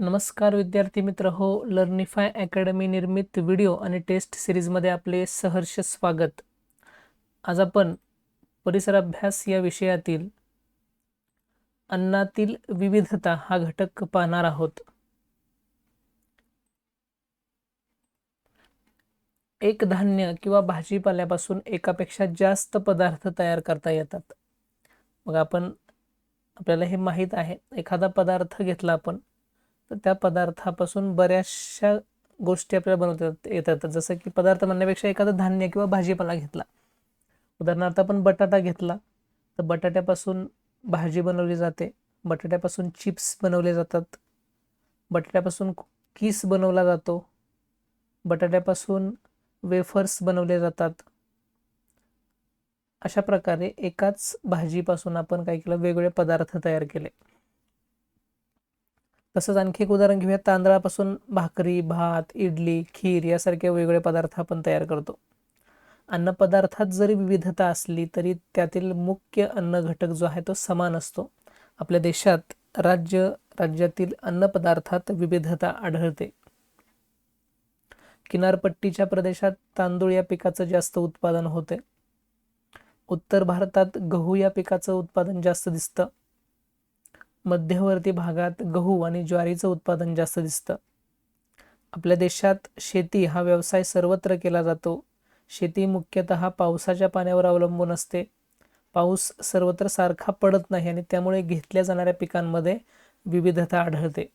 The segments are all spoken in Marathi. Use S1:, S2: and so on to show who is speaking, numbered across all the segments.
S1: नमस्कार विद्यार्थी मित्र. हो लर्निफाय अकॅडमी निर्मित व्हिडिओ आणि टेस्ट सिरीजमध्ये आपले सहर्ष स्वागत. आज आपण परिसर अभ्यास या विषयातील अन्नातील विविधता हा घटक पाहणार आहोत. एक धान्य किंवा भाजीपाल्यापासून एकापेक्षा जास्त पदार्थ तयार करता येतात. मग आपण आपल्याला हे माहीत आहे एखादा पदार्थ घेतला आपण तर त्या पदार्थापासून बऱ्याचशा गोष्टी आपल्याला बनवता येतात जसं की पदार्थ म्हणण्यापेक्षा एखादं धान्य किंवा भाजीपाला घेतला. उदाहरणार्थ आपण बटाटा घेतला तर बटाट्यापासून भाजी बनवली जाते. बटाट्यापासून चिप्स बनवले जातात. बटाट्यापासून किस बनवला जातो. बटाट्यापासून वेफर्स बनवले जातात. अशा प्रकारे एकाच भाजीपासून आपण काय केलं? वेगवेगळे पदार्थ तयार केले. तसंच आणखी एक उदाहरण घेऊया तांदळापासून भाकरी भात इडली खीर यासारखे वेगवेगळे पदार्थ आपण तयार करतो. अन्नपदार्थात जरी विविधता असली तरी त्यातील मुख्य अन्न घटक जो आहे तो समान असतो. आपल्या देशात राज्य राज्यातील अन्नपदार्थात विविधता आढळते. किनारपट्टीच्या प्रदेशात तांदूळ या पिकाचं जास्त उत्पादन होते. उत्तर भारतात गहू या पिकाचं उत्पादन जास्त दिसतं. मध्यवर्ती भागात गहू आणि ज्वारीचं उत्पादन जास्त दिसतं. आपल्या देशात शेती हा व्यवसाय सर्वत्र केला जातो. शेती मुख्यतः पावसाच्या पाण्यावर अवलंबून असते. पाऊस सर्वत्र सारखा पडत नाही आणि त्यामुळे घेतल्या जाणाऱ्या पिकांमध्ये विविधता आढळते.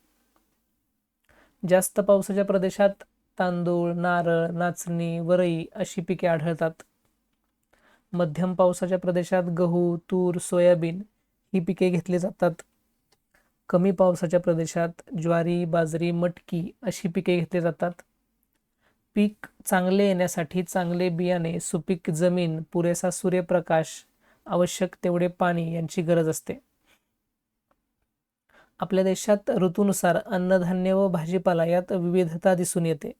S1: जास्त पावसाच्या प्रदेशात तांदूळ नारळ नाचणी वरई अशी पिके आढळतात. मध्यम पावसाच्या प्रदेशात गहू तूर सोयाबीन ही पिके घेतली जातात. कमी पावसाच्या प्रदेशात ज्वारी बाजरी मटकी अशी पिके घेतली जातात. पीक चांगले येण्यासाठी चांगले बियाणे सुपीक जमीन पुरेसा सूर्यप्रकाश आवश्यक तेवढे पाणी यांची गरज असते. आपल्या देशात ऋतूनुसार अन्नधान्य व भाजीपाला यात विविधता दिसून येते.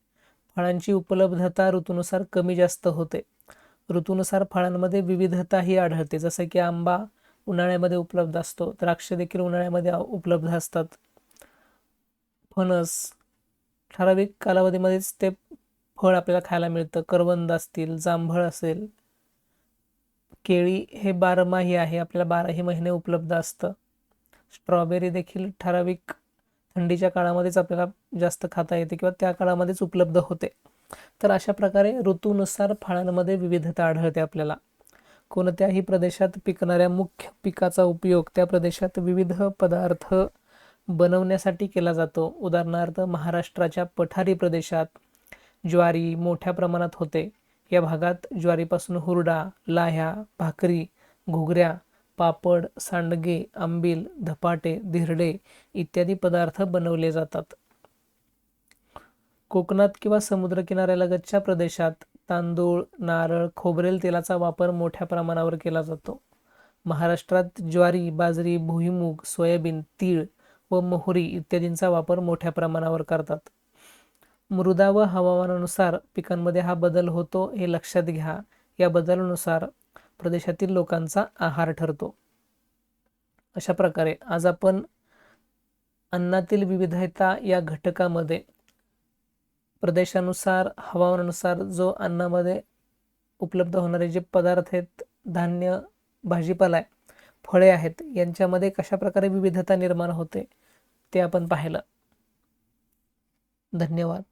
S1: फळांची उपलब्धता ऋतूनुसार कमी जास्त होते. ऋतूनुसार फळांमध्ये विविधताही आढळते जसं की आंबा उन्हाळ्यामध्ये उपलब्ध असतो. द्राक्ष देखील उन्हाळ्यामध्ये उपलब्ध असतात. फणस ठराविक कालावधीमध्येच ते फळ आपल्याला खायला मिळतं. करवंद असतील जांभळ असेल केळी हे बारमाही आहे. आपल्याला बाराही महिने उपलब्ध असतं. स्ट्रॉबेरी देखील ठराविक थंडीच्या काळामध्येच आपल्याला जास्त खाता येते किंवा त्या काळामध्येच उपलब्ध होते. तर अशा प्रकारे ऋतूनुसार फळांमध्ये विविधता आढळते आपल्याला. कोणत्याही प्रदेशात पिकणाऱ्या मुख्य पिकाचा उपयोग त्या प्रदेशात विविध पदार्थ बनवण्यासाठी केला जातो. उदाहरणार्थ महाराष्ट्राच्या पठारी प्रदेशात ज्वारी मोठ्या प्रमाणात होते. या भागात ज्वारीपासून हुरडा लाह्या भाकरी घुगऱ्या पापड सांडगे आंबील धपाटे धिरडे इत्यादी पदार्थ बनवले जातात. कोकणात किंवा समुद्रकिनाऱ्यालगतच्या प्रदेशात तांदूळ नारळ खोबरेल तेलाचा वापर मोठ्या प्रमाणावर केला जातो. महाराष्ट्रात ज्वारी बाजरी भुईमूग सोयाबीन तीळ व मोहरी इत्यादींचा वापर मोठ्या प्रमाणावर करतात. मृदा व हवामानानुसार पिकांमध्ये हा बदल होतो हे लक्षात घ्या. या बदलानुसार प्रदेशातील लोकांचा आहार ठरतो. अशा प्रकारे आज आपण अन्नातील विविधता या घटकामध्ये प्रदेशानुसार हवामानानुसार जो अन्नामध्ये उपलब्ध होणारे जे पदार्थ आहेत धान्य भाजीपाला आहे फळे आहेत यांच्यामध्ये कशा प्रकारे विविधता निर्माण होते ते आपण पाहिलं. धन्यवाद.